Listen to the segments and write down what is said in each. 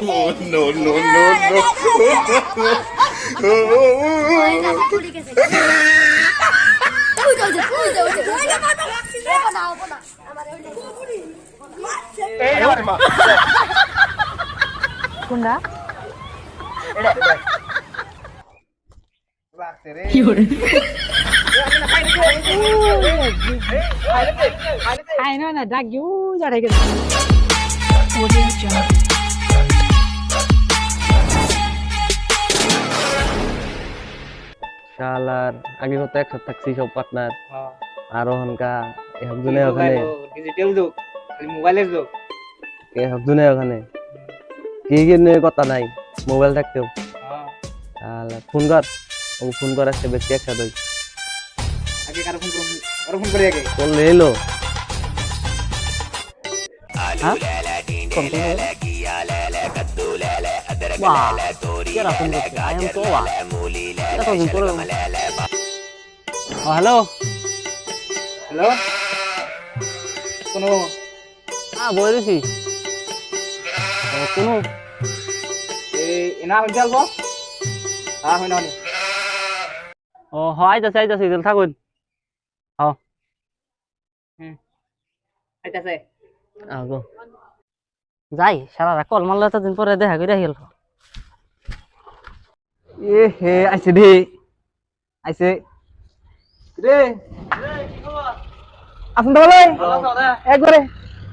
no, no, no, কোনটা? খাই না না ডাক গিয়ে জড়াই গেছে। শালার আগে কত একসাথে থাকছি সব পার্টনার আর ওখানকা একজনে ওখানে। ডিজিটাল যুগ মোবাইলের যুগ। একজনে ওখানে। কি কি নিয়ে কথা নাই মোবাইল থাকতেও। শালা ফোন কর। ও ফোন কর আসছে ব্যক্তি একসাথে হই। আগে কারও ফোন করুন কারও ফোন করে আগে। হ্যাঁ? কেরা ফোন করছে? Am so what? এতদিন পরে ও, হ্যালো হ্যালো কোনো হ্যাঁ বই কোনো এই এনা হইতে আলবো হ্যাঁ হই না ও হয় যাচ্ছে আইতাছি তাহলে থাকুন আইতাছে আগো যাই সারা কল মারলে এতদিন পরে দেখা করে গেল এ হে আইছে দে আইছে। রে। আসুন তো বলে একবারে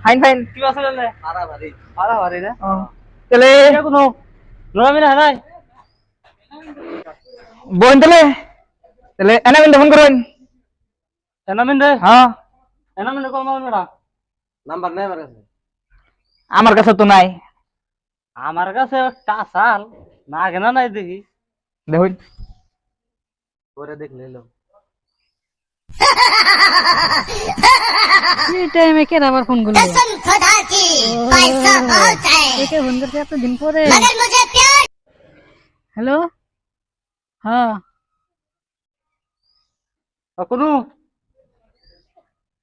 ফাইন ফাইন। কি আছে রে আরা ভারি আরা ভারি রে তাহলে কোনো নরমি না নাই বোন তাহলে। তাহলে এনা মিন্টে ফোন করুন। এনামিন রে হ্যাঁ। এনামিন কল মারবে না নাম্বার নাই আমার কাছে। আমার কাছে তো নাই। আমার কাছে টাসাল না কেনা নাই দেখি। দেখুন পরে দেখলে এলো এই টাইমে কে আবার ফোন করলো कसम खुदा की पैसा बहुत है কে ফোন করছে এতদিন পরে मगर मुझे प्यार হ্যালো হ্যাঁ কোনো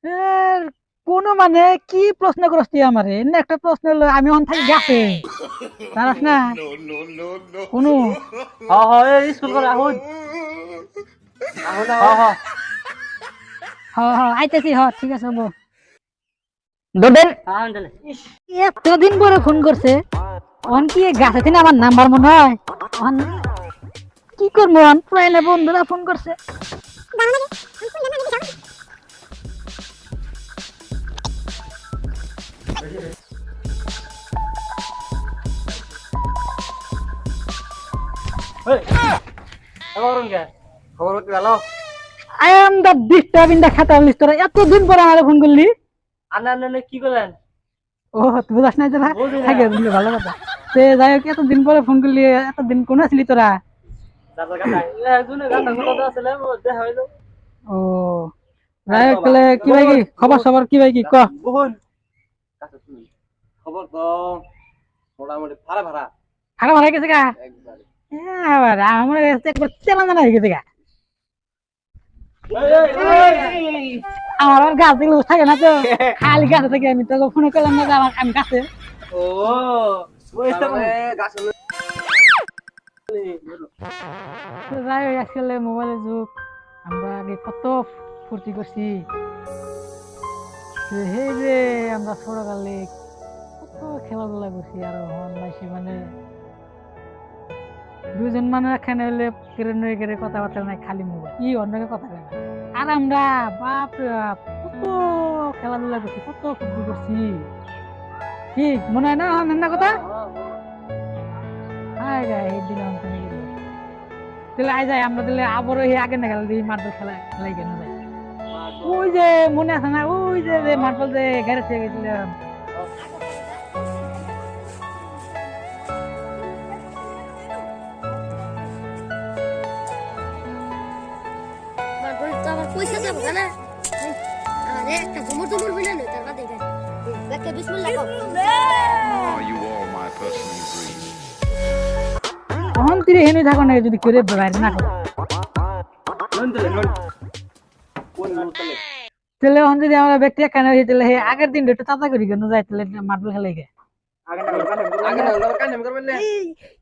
এর কোনো মানে কি প্রশ্ন করছি আমারে? এমনি একটা প্রশ্ন হলো আমি অন থাকি গেছে। জানাস না. কোনো। হ হ এই স্কুল করে আহুন আহুন হ হ। হ হ আইতেছি হ ঠিক আছে হব। দৌড়েন আহুন চলে এতদিন পরে ফোন করছে। অন কি গাছে দিন আমার নাম্বার মনে হয়? অন। কি করব অন? পুরাইলে বন্ধুরা ফোন করছে। I am the disturb in the খাতা তোরা এতদিন পরে আমারে ফোন করলি আন্না আন্না কি করলেন ও তুই বুঝাস না তোরা। থাকে ভালো কথা সে যাই হোক এতদিন পরে ফোন করলি এতদিন কোন আসলি তোরা ও যাই হোক তাহলে কি ভাই কি খবর সবার কি ভাই কি ক বহুন খবর তো মোটামুটি ভাড়া ভাড়া। ভাড়া ভাড়া গেছে গা? একবারে। হ্যাঁ, আমার কাছে একবার হয়ে গেছে গা। আমার আর গাছ দেখলে থাকে না তো। খালি গাছে থেকে আমি তোকে ফোন করলাম না আমার আমি গাছে। ও তো যাই আজকাল মোবাইলের যুগ। আমরা আগে কত ফুর্তি করছি। তো সেই যে, আমরা ছোটকালে কত খেলাধুলা করছি আর মানে দুজন মানে এখানে হলে কেড়ে কেড়ে কথাবার্তা নাই, খালি মোবাইল। কি অন্যকে কথা না। আর আমরা, বাপ কত খেলাধুলা করছি, কত ফুর্তি করছি। কি, মনে হয় না হন না কথা? হাই রে, এই অন্তনে তাহলে আই যাই, আমরা তাহলে আবারও এই আগে না গেল দিই মার্বেল খেলা, খেলাই কেন ওই যে মনে আছে না ওই যে যে মার্বেল যে ঘরে থেকে গেছিলাম পয়সা যাব না আরে একটা ঘুমর টুমর বিনা নয় তার বাদে একটা বিসমিল্লাহ Are you all my personal dreams? তখন তিরে হেনে থাকো না যদি করে বাইরে না করো। তাহলে এখন যদি আমরা ব্যক্তি এখানে হয়েছে তাহলে আগের দিন একটু চাচা করি কেন যাই, তাহলে মার্বেল খেলাই গে।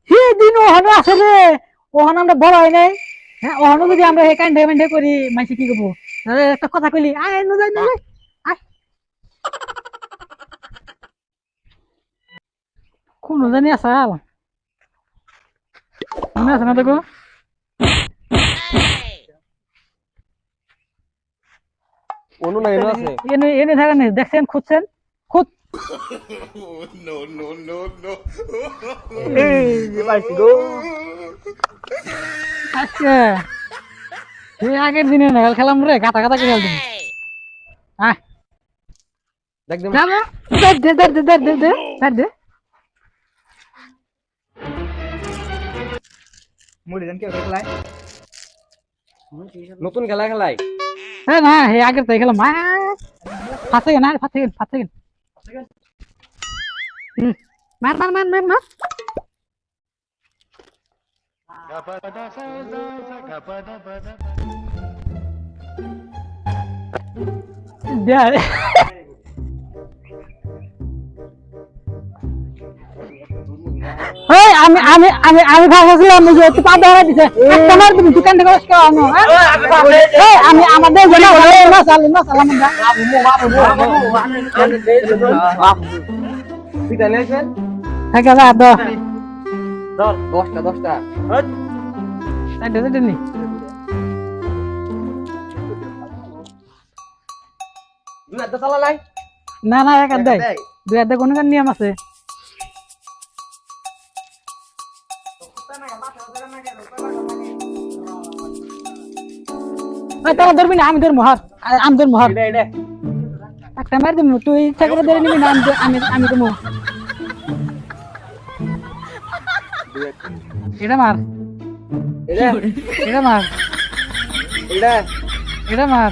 হে দিন ওহনো রে, ওহন আমরা বড় হয় নাই। হ্যাঁ ওহনো যদি আমরা হে কাণ্ডে মাণ্ডে করি, মাইসি কি করব? একটা কথা কইলি, আয় ন যাই ন যাই কোন জানি আসাল মনে আছে না দেখো না আছে? এনে এনে দেখছেন খুঁজছেন? খুঁজ। No no no no. এই গো। আচ্ছা। তুই আগের দিনে খেলাম রে কাটা কাটা খেলাম দিন দেখ দে দে দে দে দে মুড়ি কে খেলায়? নতুন খেলা খেলায়। nah, ya agar tegel mah. Pasien, nah, pasien, pasien. Mar, mar, mar, mar. Ya. আমি আমি আমি আমি ভাবছিলাম যে তুই পা ধরে দিছে তোমার তুমি দোকান থেকে আসকে আনো হ্যাঁ আমি আমাদের জন্য ভালো না সালাম না সালাম না পিটা নেছেন হ্যাঁ কাজ না না এক আদ দেই দুই আদ কোন নিয়ম আছে তোরা ধরবি না আমি ধরবো হার আমি ধরবো হার একটা মার দিবি তুই ইচ্ছা ধরে নিবি না আমি আমি দেবো এটা মার। এটা? মার। এটা এটা মার।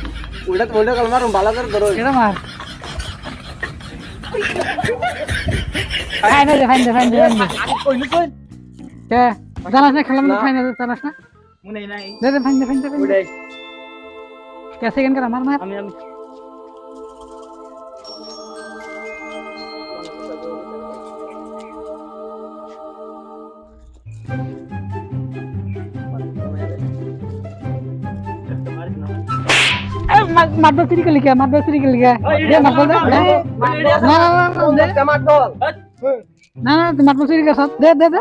উল্টা উল্টা কাল মারুম ভালো করে ধরো। এটা মার। ফাইন দে ফাইন দে ফাইন দে দে। কে? জানাস না খেলাম না ফাইন দে জানাস না। মুনে নাই। দে দে ফাইন कैसे गेम करा मार मार हमें हम मार दो के लिए क्या मार दो के लिए क्या ये ना ना ना ना ना ना না না মাটল চুরি করছ দে দে দে।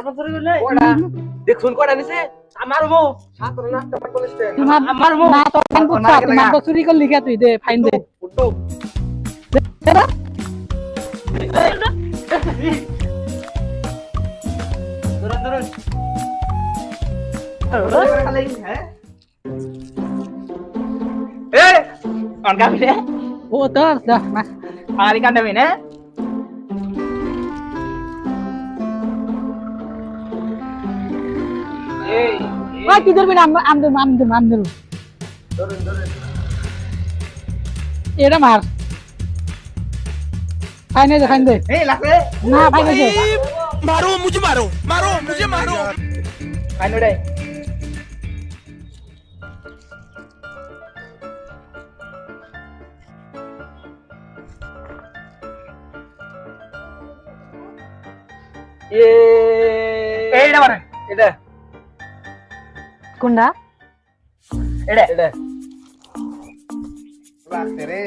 দেখুন কটা নিছে আমার বউ। আমার বউ। না তো কেন বুঝছ তুই মাটল লিখা তুই? দে ফাইন দে। ধরুন ধরুন। Eh, on kami deh. Oh, terus dah, Mas. Pangalikan demi, eh. ভাই কি ধরবেন? আম ধরবো আম ধরবো আম ধরবো। এটা মার। খাই নাই দেখাই না ভাই নাই মারো মুঝে মারো মারো মুঝে মারো। খাই নাই এইটা মারেন এটা। కుందా ఎడే ఎడే బాక్తరే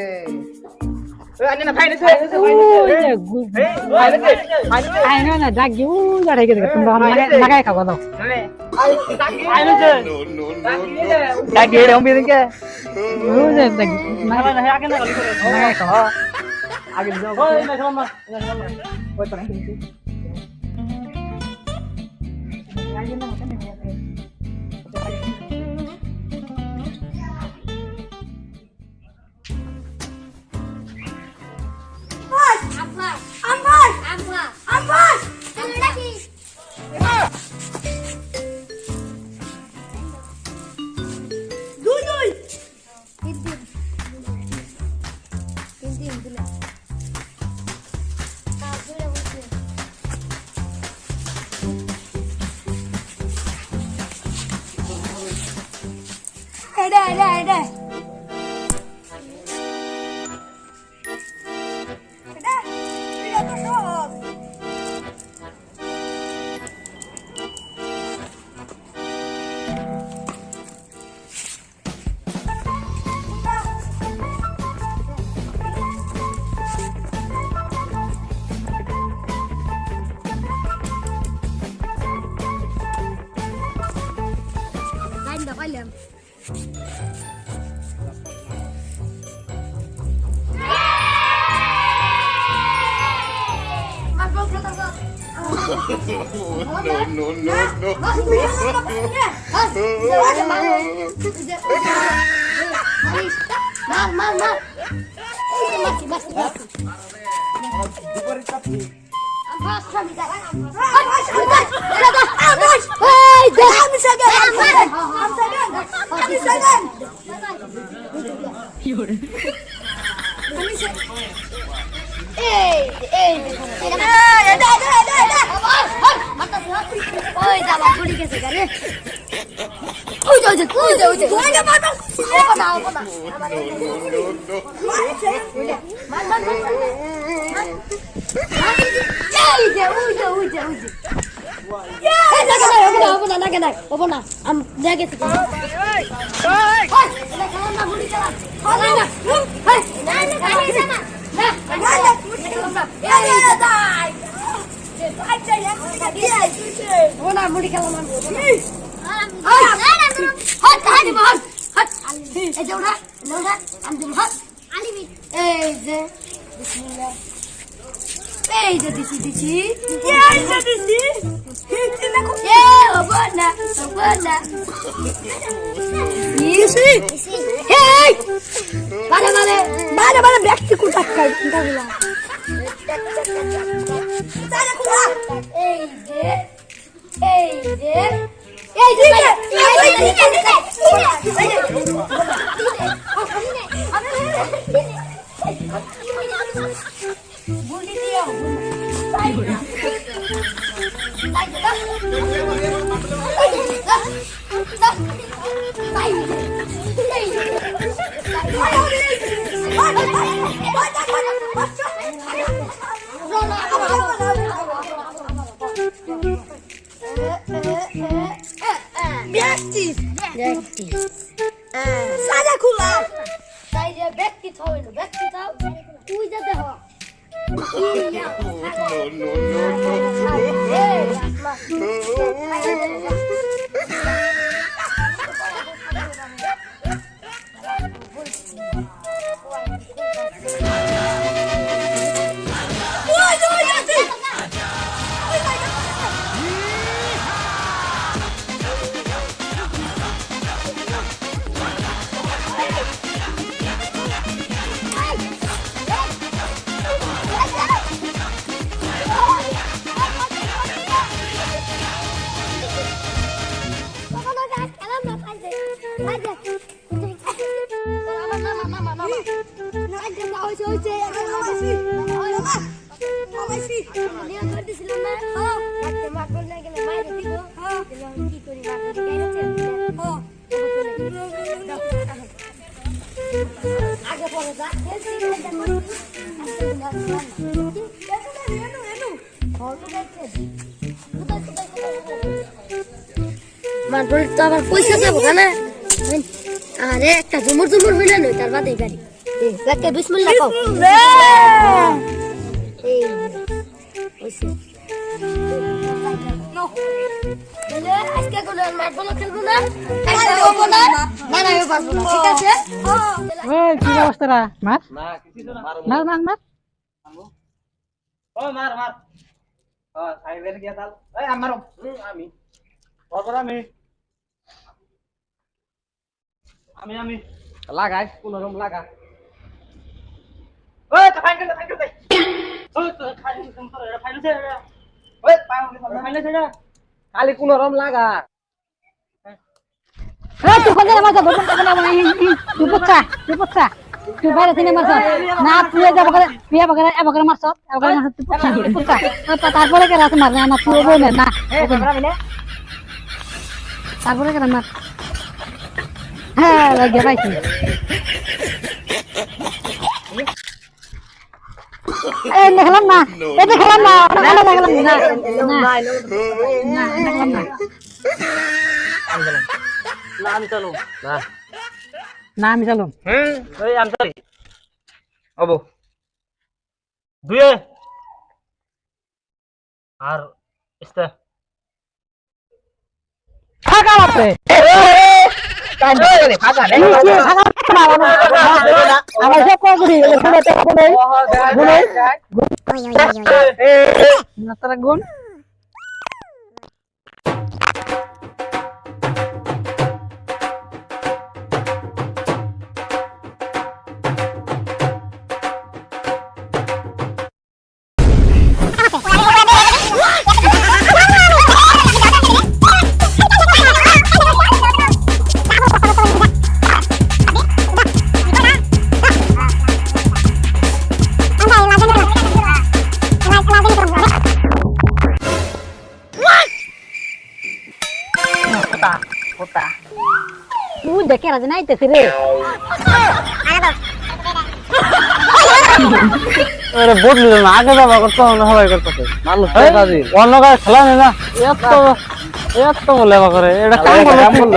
لا لا لا قلم no, no, no, no. Mal, mal, mal. Masih, masih, masih. মারছি মারছি যে ওই যে ওই যে ওই যে। মুড়ি খেলা? মারবো হাত হাত হাত হাত এই যে ওরা ওরা আমি দেব হাত আলিবি এই যে দিছি দিছি এই যে দিছি এ হব না হব না দিছি এই মানে মানে মানে মানে ব্যক্তি কোথায় কাই কোথাগুলা এই যে এই যে এই যে এই যে Bye. আগে পরে যা মারবল তো আবার পয়সা যাব কেন আরে, একটা জুমুর জুমুর হইলে নই তার বাদে গাড়ি। একটা বিসমিল্লাহ কও এই ওইসে তাহলে আজকে কোনো মারবল খেলব না একটা হব না না না আমি পারব না ঠিক আছে ওই কি অবস্থা রা মার না কিছু না মার মার মার ও মার মার ও সাইবের গিয়া তাল এই আমারও আমি ওপর আমি আমি আমি লাগাই কোন রকম লাগা কোন লাগা। পারব না তুই পুচ্ছা তুই পুচ্ছা তুই বাইরে থেকে মারছ? না তুই যাব করে বিয়া বগরে এ বগরে মারছ? এ বগরে মারছ? তুই পুচ্ছা তুই পুচ্ছা তারপরে কে রাত মার না তুই বই না না তারপরে কে মার। হ্যাঁ লাগে এই দেখলাম না। এই দেখলাম না। ওটা দেখলাম না। না না দেখলাম না না আমি চলো না না। আমি চালুম হুম ওই আমি চলি দুয়ে আর ইস্তা ফাঁকা মারছে আমার সব করি গুণ কোথা কোথা তুই দেখে রাজ নাইতেছে রে আরে বদলি না আগে যাবা করতে না সবাই করতেছে মানুষ তো কাজী অন্য কাজ খেলা নেই না এত এত বলে করে এটা কাম করল